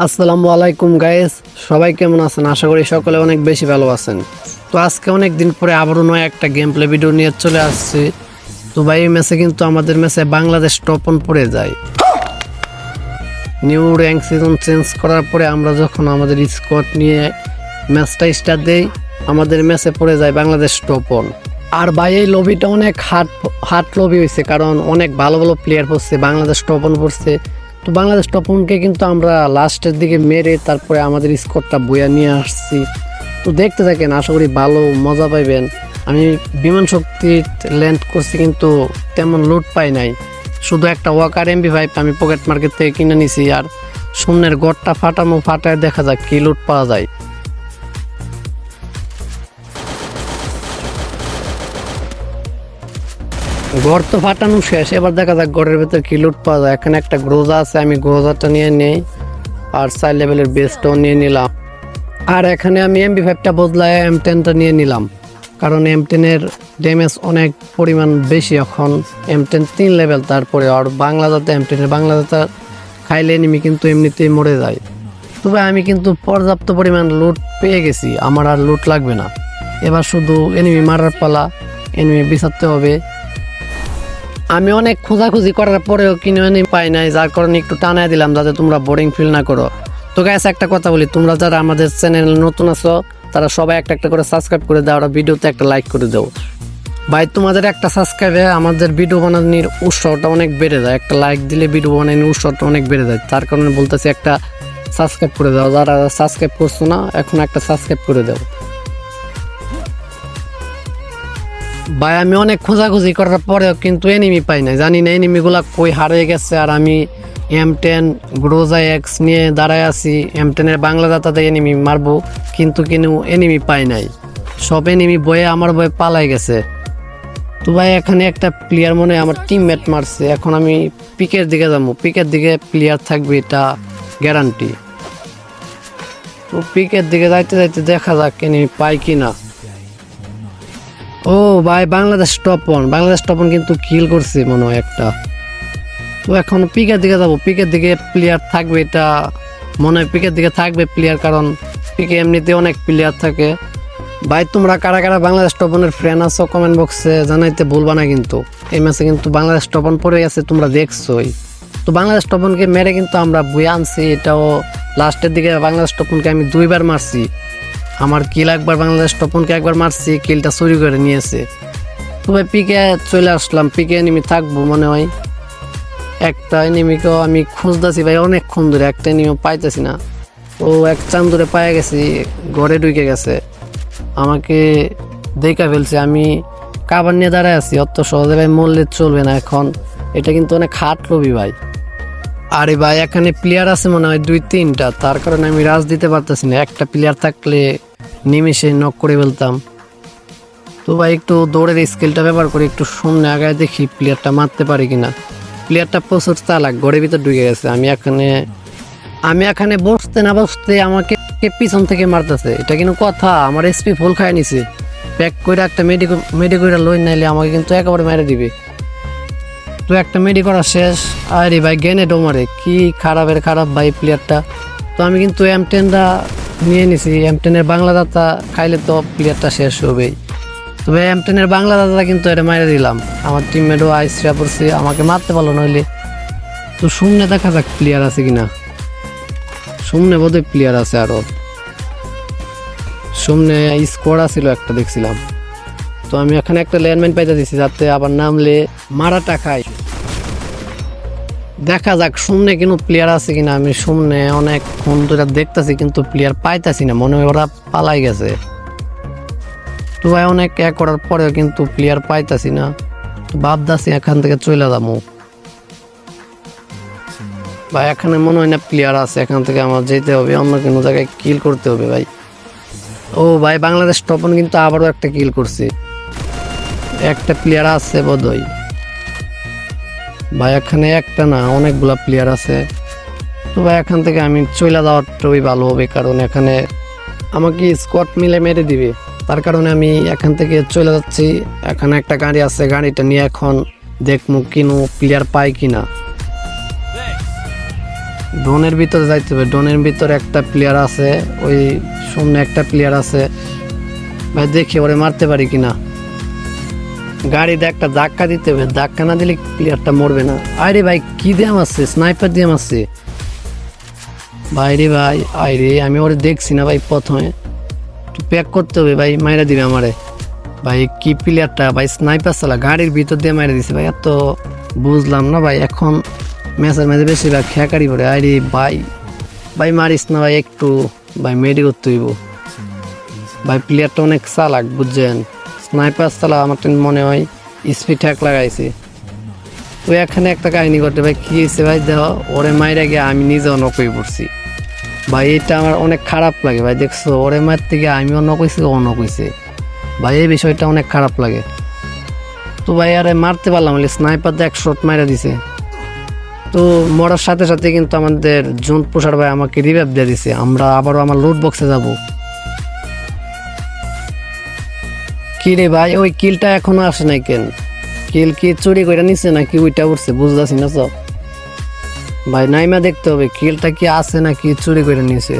আসসালামু আলাইকুম গাইস সবাই কেমন আছেন? আশা করি সকলে অনেক বেশি ভালো আছেন। তো আজকে অনেক দিন পরে আবারও নয় একটা গেম প্লে ভিডিও নিয়ে চলে আসছি। তো ভাই, এই ম্যাচে কিন্তু আমাদের ম্যাচে বাংলাদেশ টপন পড়ে যায়। নিউ র্যাঙ্ক সিজন চেঞ্জ করার পরে আমরা যখন আমাদের স্কোয়াড নিয়ে ম্যাচটা স্টার্ট দেই, আমাদের ম্যাচে পড়ে যায় বাংলাদেশ টপন আর ভাই, এই লবিটা অনেক হাট হাট লবি হয়েছে কারণ অনেক ভালো ভালো প্লেয়ার পড়ছে, বাংলাদেশ টপন পড়ছে। তো বাংলাদেশ টপনকে কিন্তু আমরা লাস্টের দিকে মেরে তারপরে আমাদের স্কোরটা বইয়া নিয়ে আসছি। তো দেখতে থাকেন, আশা করি ভালো মজা পাইবেন। আমি বিমান শক্তি ল্যান্ড করছি কিন্তু তেমন লুট পাই নাই। শুধু একটা ওয়াকার এমবি ফাইভ আমি পকেট মার্কেট থেকে কিনে নিছি আর সামনের গড়টা ফাটানো ফাটায় দেখা যাক কি লুট পাওয়া যায়। গড় তো ফাটানো শেষ। এবার দেখা যাক গড়ের ভেতর কি লুট পাওয়া যায়। এখানে একটা গ্রোজা আছে, আমি গ্রোজাটা নিয়ে নেই। আর সাই লেভেলের বেসটাও নিয়ে নিলাম। আর এখানে আমি এমবি ফাইভটা বদলায় এম টেনটা নিয়ে নিলাম। কারণ এম টেনের ড্যামেজ অনেক পরিমাণ বেশি এখন। এম টেন তিন লেভেল তারপরে, আর বাংলা যাতে এম টেনের বাংলা যাতে খাইলে এনিমি কিন্তু এমনিতেই মরে যায়। তবে আমি কিন্তু পর্যাপ্ত পরিমাণ লুট পেয়ে গেছি। আমার আর লুট লাগবে না। এবার শুধু এনিমি মারার পালা এনিমি বিচারতে হবে। আমি অনেক খোঁজাখুঁজি করার পরেও কিনে এনে পাই নাই, যার কারণে একটু টানায় দিলাম যাতে তোমরা বোরিং ফিল না করো। তো গ্যাস একটা কথা বলি, তোমরা যারা আমাদের চ্যানেল নতুন আছো, তারা সবাই একটা একটা করে সাবস্ক্রাইব করে দাও আর ভিডিওতে একটা লাইক করে দাও। ভাই, তোমাদের একটা সাবস্ক্রাইবে আমাদের ভিডিও বানানোর উৎসাহটা অনেক বেড়ে যায়। একটা লাইক দিলে ভিডিও বানানোর উৎসাহটা অনেক বেড়ে যায়। তার কারণে বলতেছি একটা সাবস্ক্রাইব করে দাও। যারা সাবস্ক্রাইব করছ না, এখন একটা সাবস্ক্রাইব করে দাও। ভাই, আমি অনেক খোঁজাখুঁজি করার পরেও কিন্তু এনিমি পাই না জানি না এনিমিগুলা কই হারিয়ে গেছে আর আমি এম টেন গ্রোজা এক্স নিয়ে দাঁড়ায় আছি। এম টেনের বাংলা দাতাতে এনিমি মারবো, কিন্তু কিন্তু এনিমি পাই নাই। সব এনিমি বয়ে, আমার বয়ে পালাই গেছে। তো ভাই, এখানে একটা প্লেয়ার মনে আমার টিমমেট মারছে। এখন আমি পিকের দিকে যাব। পিকের দিকে প্লেয়ার থাকবে, এটা গ্যারান্টি তো পিকের দিকে যাইতে যাইতে দেখা যাক এনিমি পাই কি না ও ভাই, বাংলাদেশ টপন বাংলাদেশ টপন কিন্তু কিল করছে মনে হয় একটা। তো এখন পিকের দিকে যাব। পিকের দিকে প্লেয়ার থাকবে এটা মনে হয় পিকের দিকে থাকবে প্লেয়ার কারণ পিকে এমনিতে অনেক প্লেয়ার থাকে। ভাই, তোমরা কারা কারা বাংলাদেশ টপনের ফ্রেন্ড আছো কমেন্ট বক্সে জানাইতে ভুলবা না কিন্তু। এই ম্যাচে কিন্তু বাংলাদেশ টপন পড়ে গেছে, তোমরা দেখছোই। তো বাংলাদেশ টপনকে মেরে কিন্তু আমরা বই আনছি, এটাও লাস্টের দিকে বাংলাদেশ টপনকে আমি দুইবার মারছি। আমার কিল একবার বাংলাদেশ টপনকে একবার মারছি, কিলটা চুরি করে নিয়েছে। তবে পিকে চলে আসলাম, পিকে এনিমি থাকব মনে হয়। একটা এনিমিকেও আমি খুঁজতেছি ভাই অনেকক্ষণ ধরে, একটা এনিমিও পাইতেছি না। ও এক চান ধরে পায়ে গেছি, ঘরে ঢুকে গেছে। আমাকে দেখা ফেলছে, আমি কাবার নিয়ে দাঁড়ায় আছি, অত সহজে ভাই মরলে চলবে না এখন। এটা কিন্তু অনেক হাট লবি ভাই। আরে ভাই, এখানে প্লেয়ার আছে মনে হয় দুই তিনটা তার কারণে আমি রাজ দিতে পারতেছি না। একটা প্লেয়ার থাকলে নিমেষে নক করে ফেলতাম। তো ভাই, একটু দৌড়ের স্কিলটা ব্যবহার করে একটু সামনে আগায় দেখি প্লেয়ারটা মারতে পারি কিনা। প্লেয়ারটা প্রচুর চালাক, ঘরের ভিতর ঢুকে গেছে। আমি এখানে আমি এখানে বসতে না বসতে আমাকে পিছন থেকে মারতেছে। এটা কিন্তু কথা, আমার এসপি ফুল খায় নিছে। প্যাক করে একটা মেডি মেডি করে লই নাইলে আমাকে কিন্তু একেবারে মেরে দিবে। তো একটা মেডি করা শেষ। আরে ভাই গেনে ডোমারে কি খারাপের খারাপ ভাই প্লেয়ারটা তো আমি কিন্তু এম টেনটা নিয়ে নিছি এম টেনের বাংলা দাতা খাইলে তো প্লেয়ারটা শেষ হবেই। তবে এম টেনের বাংলা দাতা কিন্তু এটা মাইরে দিলাম। আমার টিমমেটও আইসরা পড়ছে, আমাকে মারতে পারল নইলে তো শুনলে দেখা যাক প্লেয়ার আছে কিনা। শুননে বোধহয় প্লেয়ার আছে আরও। শুননে স্কোয়াড ছিল একটা দেখছিলাম। তো আমি এখানে একটা ল্যান্ডমাইন পাইতে দিছি যাতে আবার নামলে মারাটা খাই দেখা যাক শুননে কিন্তু প্লেয়ার আছে কিনা, আমি শুননে অনেক ফোন ধরে দেখতেছি, কিন্তু প্লেয়ার পাইতাছি না, মনে হয় ওরা পালাই গেছে। তো ভাই, অনেক এ করার পরেও কিন্তু প্লেয়ার পাইতাছি না। ভাবতাছি এখান থেকে চলে যাব। ভাই, এখানে মনে হয় না প্লেয়ার আছে, এখান থেকে আমার যেতে হবে, অন্য কোনো জায়গায় কিল করতে হবে ভাই। ও ভাই, বাংলাদেশ টপন কিন্তু আবারও একটা কিল করছে। একটা প্লেয়ার আছে বোধহয়। ভাই, এখানে একটা না অনেকগুলা প্লেয়ার আছে। তো ভাই, এখান থেকে আমি চলে যাওয়াটাই ভালো হবে, কারণ এখানে আমাকে স্কোয়াড মিলে মেরে দিবে। তার কারণে আমি এখান থেকে চলে যাচ্ছি। এখানে একটা গাড়ি আছে, গাড়িটা নিয়ে এখন দেখব কিনু প্লেয়ার পাই কিনা। ডোনের ভিতরে যাইতে হবে। ডোনের ভিতরে একটা প্লেয়ার আছে, ওই সামনে একটা প্লেয়ার আছে। ভাই, দেখি ওরে মারতে পারি কিনা। গাড়িতে একটা ধাক্কা দিতে হবে। ধাক্কা না দিলে প্লেয়ারটা মরবে না। আরে ভাই, কি দিয়ে মারছে স্নাইপার দিয়ে মারছে ভাই রে ভাই আরে আমি ওরে দেখছি না ভাই প্রথমে। প্যাক করতে হবে ভাই, মাইরা দিবে আমারে। ভাই, কি প্লেয়ারটা ভাই স্নাইপার চালা, গাড়ির ভিতর দিয়ে মাইরা দিছে। ভাই, এত বুঝলাম না ভাই, এখন ম্যাচের মাঝে বেশিরভাগ খেয়াকারি পড়ে। আরে ভাই ভাই মারিস না ভাই, একটু, ভাই মেডি করতে হইব ভাই প্লেয়ারটা অনেক চালাক, বুঝছেন? স্নাইপার চালা, আমার মনে হয় স্পিড ট্যাক লাগাইছে। তো এখানে একটা কাহিনী করতে ভাই, কি হয়েছে ভাই, দেখো, ওরে মাইরা গিয়ে আমি নিজেও নকই পড়ছি। ভাই, এটা আমার অনেক খারাপ লাগে, ভাই, দেখছ? ওরে মার থেকে আমিও নকইছি ও নকইছে ভাই, এই বিষয়টা অনেক খারাপ লাগে। তো ভাই, আরে মারতে পারলাম স্নাইপার দিয়ে এক শট মাইরা দিছে। তো মরার সাথে সাথে কিন্তু আমাদের জোন প্রসার ভাই আমাকে রিভাইভ দিয়ে দিছে। আমরা আবারও আমার লুট বক্সে যাব। কি রে ভাই, ওই কিলটা এখনও আসে নাই কেন? কিল কি চুরি করে নিছে নাকি ওইটা উঠছে বুঝতেছি না তো ভাই, নাইমা দেখতে হবে, কিলটা কি আছে নাকি চুরি করে নিছে?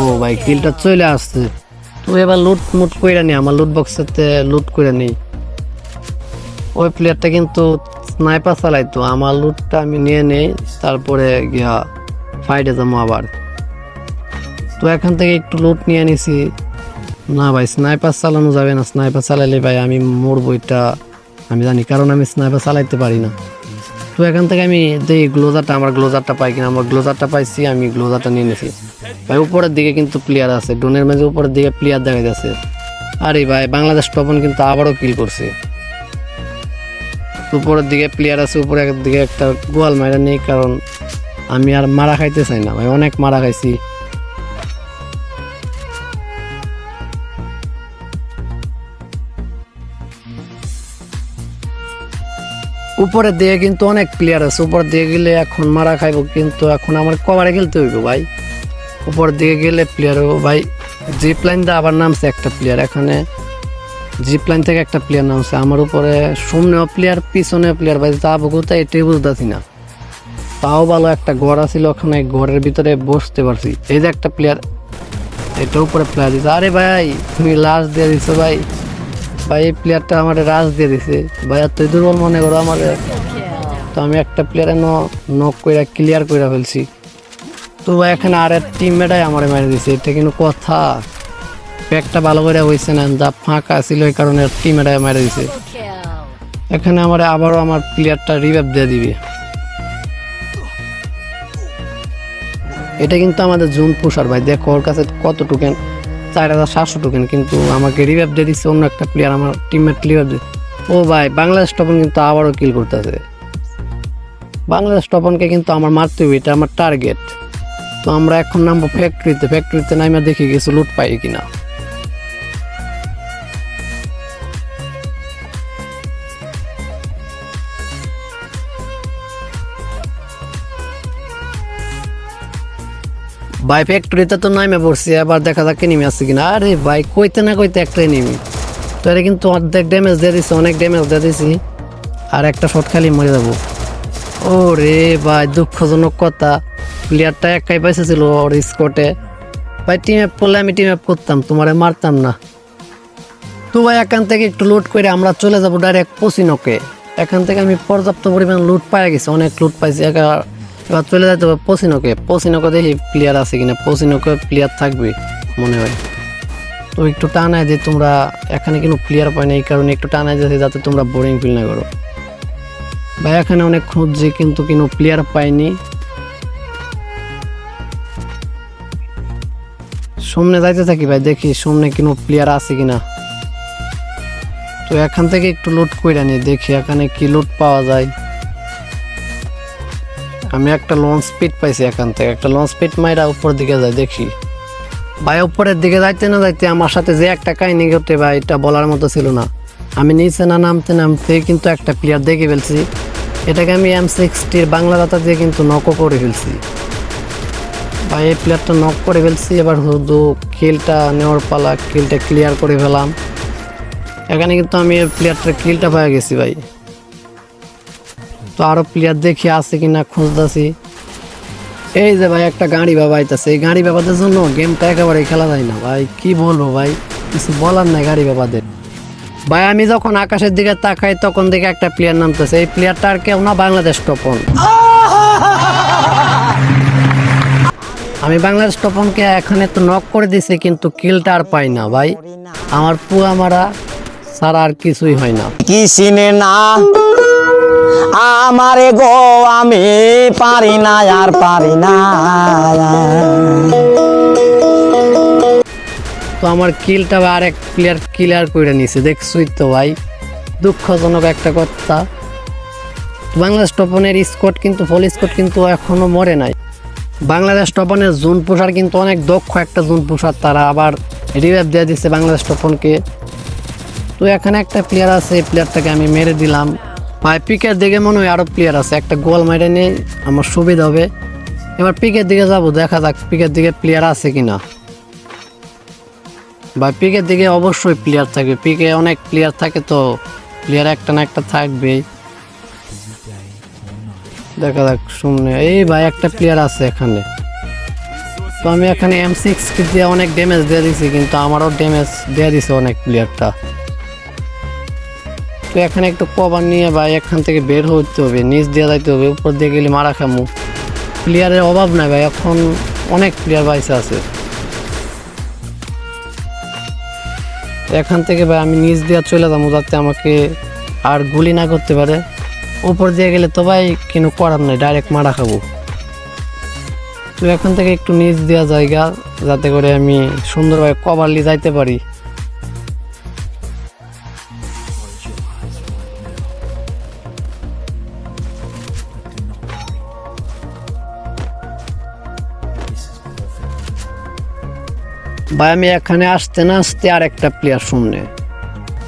ও ভাই, কিলটা চলে আসছে। তুই এবার লুট মুট করে নি, আমার লুট বক্সেতে লুট করে নেই ওই প্লেয়ারটা কিন্তু স্নাইপার চালাইতো, আমার লুটটা আমি নিয়ে নেই, তারপরে গিয়া ফাইটে যাব আবার। তো এখান থেকে একটু লুট নিয়ে নিছি না ভাই স্নাইপার চালানো যাবে না। স্নাইপার চালাইলে ভাই আমি মরবো এটা, আমি জানি, কারণ আমি স্নাইপার চালাইতে পারি না। তো এখান থেকে আমি দেখি গ্লোজারটা আমার গ্লোজারটা পাই কিনা, আমার গ্লোজারটা পাইছি, আমি গ্লোজারটা নিয়ে নিছি। ভাই, উপরের দিকে কিন্তু প্লেয়ার আছে ডোনের মাঝে উপরের দিকে প্লেয়ার দেখা যাচ্ছে। আরে ভাই, বাংলাদেশ টপন কিন্তু আবারও কিল করছে। উপরের দিকে প্লেয়ার আছে, উপরের দিকে একটা গোয়াল মারা নেই, কারণ আমি আর মারা খাইতে চাই না। ভাই, অনেক মারা খাইছি। উপরের দিকে কিন্তু অনেক প্লেয়ার আছে। উপরের দিকে গেলে এখন মারা খাইব কিন্তু এখন আমার কভারে খেলতে হইব ভাই। উপরের দিকে গেলে প্লেয়ার হইব ভাই। জিপ লাইন দিয়ে আবার নামছে একটা প্লেয়ার এখানে জিপ লাইন থেকে একটা প্লেয়ার নামছে। আমার উপরে সামনেও প্লেয়ার পিছনে প্লেয়ার ভাই। যাব কোথায় এটাই বুঝতেছি না। তাও ভালো একটা ঘর আছিল ওখানে, ঘরের ভিতরে বসতে পারছি। এই যে একটা প্লেয়ার এটা উপরে প্লেয়ার দিচ্ছে আরে ভাই, তুমি লাশ দিয়ে দিছো ভাই। ভাই, এই প্লেয়ারটা আমার রাজ দিয়ে দিছে। ভাই আর তুই দুর্বল মনে করো আমার। তো আমি একটা প্লেয়ারে নক করে ক্লিয়ার করে ফেলছি। তো ভাই, এখানে আর এক টিমমেটাই আমার মেরে দিছে। এটা কিন্তু কথা। প্যাকটা ভালো করে হয়েছে না, যা ফাঁকা ছিল এই কারণে টিমমেটাই মেরে দিছে। এখানে আমার আবারও আমার প্লেয়ারটা রিভাইভ দিয়ে দিবে। এটা কিন্তু আমাদের জুন পুষার, ভাই। দেখো ওর কাছে কত চার হাজার সাতশো টোকেন কিন্তু আমাকে রিভাইভ দিয়ে দিচ্ছে অন্য একটা প্লেয়ার আমার টিমমেট রিভাইভ দিয়ে ও ভাই, বাংলাদেশ টপন কিন্তু আবারও কিল করতেছে। বাংলাদেশ টপনকে কিন্তু আমার মারতে হবে, এটা আমার টার্গেট তো আমরা এখন নামবো ফ্যাক্টরিতে ফ্যাক্টরিতে নামে দেখি কিছু লুট পাই কিনা। ভাই ফ্যাক্টরিতে তো নামে পড়ছি, আবার দেখা যাক নেমে আসছে কিনা। আরে ভাই, কইতে না কইতে একটাই নেমি তো এটা কিন্তু অর্ধেক ড্যামেজ দিয়ে দিছি, অনেক ড্যামেজ দিয়ে দিছি। আর একটা শট খালি মরে যাব। ও রে ভাই, দুঃখজনক কথা। প্লেয়ারটা একাই পাইছে ছিল ওর স্কোটে ভাই টিম অ্যাপ করলে আমি টিম অ্যাপ করতাম, তোমারে মারতাম না। তো ভাই, এখান থেকে একটু লুট করে আমরা চলে যাব ডাইরেক্ট পচিনকে এখান থেকে আমি পর্যাপ্ত পরিমাণ লুট পাই গেছি, অনেক লুট পাইছি। একা এবার চলে যেতে হবে পচিনকে পচিনকে দেখি প্লেয়ার আছে কিনা। পচিনকে প্লেয়ার থাকবে মনে হয়। তো একটু টানায় যে তোমরা এখানে কোনো প্লেয়ার পাই না, এই কারণে একটু টানায় যাচ্ছে যাতে তোমরা বোরিং ফিল না করো। ভাই, এখানে অনেক খুঁজছি কিন্তু কোনো প্লেয়ার পাইনি। সামনে যাইতে থাকি ভাই, দেখি সামনে কোনো প্লেয়ার আছে কিনা। তো এখান থেকে একটু লোড করে নি, দেখি এখানে কি লোড পাওয়া যায়। আমি একটা লঞ্চ স্পিড পাইছি এখান থেকে। একটা লঞ্চ স্পিড মাইরা উপর দিকে যায়, দেখি। ভাই, উপরের দিকে যাইতে না যাইতে আমার সাথে যে একটা কাহিনী ঘটে ভাই, এটা বলার মতো ছিল না। আমি নিচে না নামতে নামতে কিন্তু একটা প্লেয়ার দেখে ফেলছি। এটাকে আমি এম সিক্সটির বাংলা দাতা দিয়ে কিন্তু নকও করে ফেলছি। ভাই, এই প্লেয়ারটা নক করে ফেলছি, এবার শুধু কিলটা নেওয়ার পালা কিলটা ক্লিয়ার করে ফেলাম। এখানে কিন্তু আমি প্লেয়ারটার কিলটা পেয়ে গেছি ভাই। তো আরও প্লেয়ার দেখি আছে কিনা খুঁজতেছি। এই যে ভাই, একটা গাড়ি বাবা এই গাড়ি বাবাদের জন্য গেমটা একেবারে খেলা যায় না। ভাই, কি বলব ভাই? কিছু বলার নাই গাড়ি বাবাদের। ভাই, আমি যখন আকাশের দিকে তাকাই, তখন দেখে একটা প্লেয়ার নামতেছে। এই প্লেয়ারটা আর কেউ না, বাংলাদেশ টপন আমি বাংলাদেশ টপনকে এখানে তো নক করে দিছি, কিন্তু কিলটা আর পাই না ভাই। আমার পুয়া মারা ছাড়া আর কিছুই হয় না। কি সিনে না? আমারে গো, আমি পারি না, আর পারি না। তো আমার কিলটা আর এক প্লেয়ার ক্লিয়ার করে নিছে, দেখছুই তো ভাই। দুঃখজনক একটা কথা। বাংলাদেশ টপনের স্কোয়াড কিন্তু ফল স্কোয়াড কিন্তু এখনও মরে নাই। বাংলাদেশ টপনের জুন পোষার কিন্তু অনেক দক্ষ একটা জুন পোষার, তারা আবার রিভাইভ দিয়ে দিচ্ছে বাংলাদেশ টপনকে তো এখানে একটা প্লেয়ার আছে, এই প্লেয়ারটাকে আমি মেরে দিলাম। ভাই, পিকের দিকে মনে হয় আরও প্লেয়ার আছে। একটা গোল মেরে নিয়ে আমার সুবিধা হবে। এবার পিকের দিকে যাব, দেখা যাক পিকের দিকে প্লেয়ার আছে কিনা। ভাই, পিকের দিকে অবশ্যই প্লেয়ার থাকবে। পিকে অনেক প্লেয়ার থাকে তো প্লেয়ার একটা না একটা থাকবেই। দেখা যাক, শুনে। এই ভাই, একটা প্লেয়ার আছে এখানে। তো আমি এখানে এম সিক্স দিয়ে অনেক ড্যামেজ দিয়ে দিছি, কিন্তু আমারও ড্যামেজ দিয়ে দিছে অনেক প্লেয়ারটা তো এখানে একটু কভার নিয়ে ভাই এখান থেকে বের হতে হবে, নিচ দিয়ে যাইতে হবে, উপর দিয়ে গেলে মারা খামু। প্লেয়ারের অভাব নাই ভাই, এখন অনেক প্লেয়ার বাইসে আছে। এখান থেকে ভাই আমি নিচ দিয়ে চলে যাব যাতে আমাকে আর গুলি না করতে পারে। উপর দিয়ে গেলে তো ভাই কিন্তু করার নাই ডাইরেক্ট মারা খাব। তো এখান থেকে একটু নিচ দেওয়া জায়গা, যাতে করে আমি সুন্দরভাবে কভারলি যাইতে পারি। ভাই আমি এখানে আসতে না আসতে আর একটা প্লেয়ার শুনে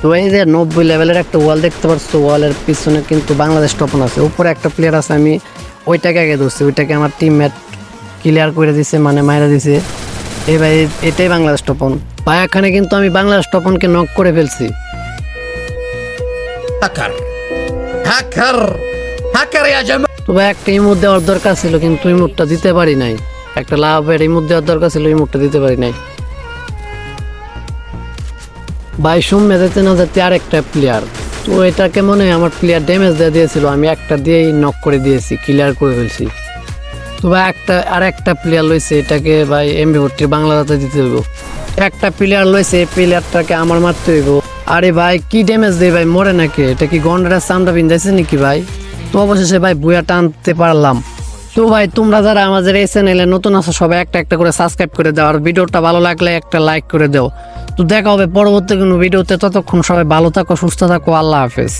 তো এই যে নব্বই লেভেলের একটা ওয়াল দেখতে পাচ্ছ ওয়ালের পিছনে কিন্তু বাংলাদেশ টপন আছে। উপরে একটা প্লেয়ার আছে আমি ওইটাকে আগে ধরছি ওইটাকে আমার টিমমেট ক্লিয়ার করে দিছে মানে মায়েরা দিছে। এই ভাই এটাই বাংলাদেশ টপন ভাই এখানে কিন্তু আমি বাংলাদেশ টপনকে নক করে ফেলছি। তো ভাই একটা ইমুদ দেওয়ার দরকার ছিল কিন্তু ইমুদটা দিতে পারি নাই। একটা লাভের ইমুদ দেওয়ার দরকার ছিল ইমুদটা দিতে পারি নাই। ভাই সুম্মে যেতে না যেতে আর একটা প্লেয়ার তো এটাকে মনে হয়? আমার প্লেয়ার ড্যামেজ দিয়ে দিয়েছিল। আমি একটা দিয়েই নক করে দিয়েছি ক্লিয়ার করে ফেলছি। তো ভাই, একটা আর একটা প্লেয়ার লইছে, এটাকে ভাই এমবি ভর্তির বাংলাতে দিতে হইব। একটা প্লেয়ার লইছে, এই প্লেয়ারটাকে আমার মারতে হইব। আরে ভাই, কি ড্যামেজ দেয় ভাই? মরে নাকি? এটা কি গন্ডারের চামড়া বিন্দাইছে নাকি ভাই? তো অবশেষে ভাই, বুয়া টানতে পারলাম। তো ভাই, তোমরা যারা আমাদের এই চ্যানেলে নতুন আছো, সবাই একটা একটা করে সাবস্ক্রাইব করে দাও। আর ভিডিওটা ভালো লাগলে একটা লাইক করে দাও। তো দেখা হবে পরবর্তী কোনো ভিডিওতে। ততক্ষণ সবাই ভালো থাকো সুস্থ থাকো আল্লাহ হাফেজ।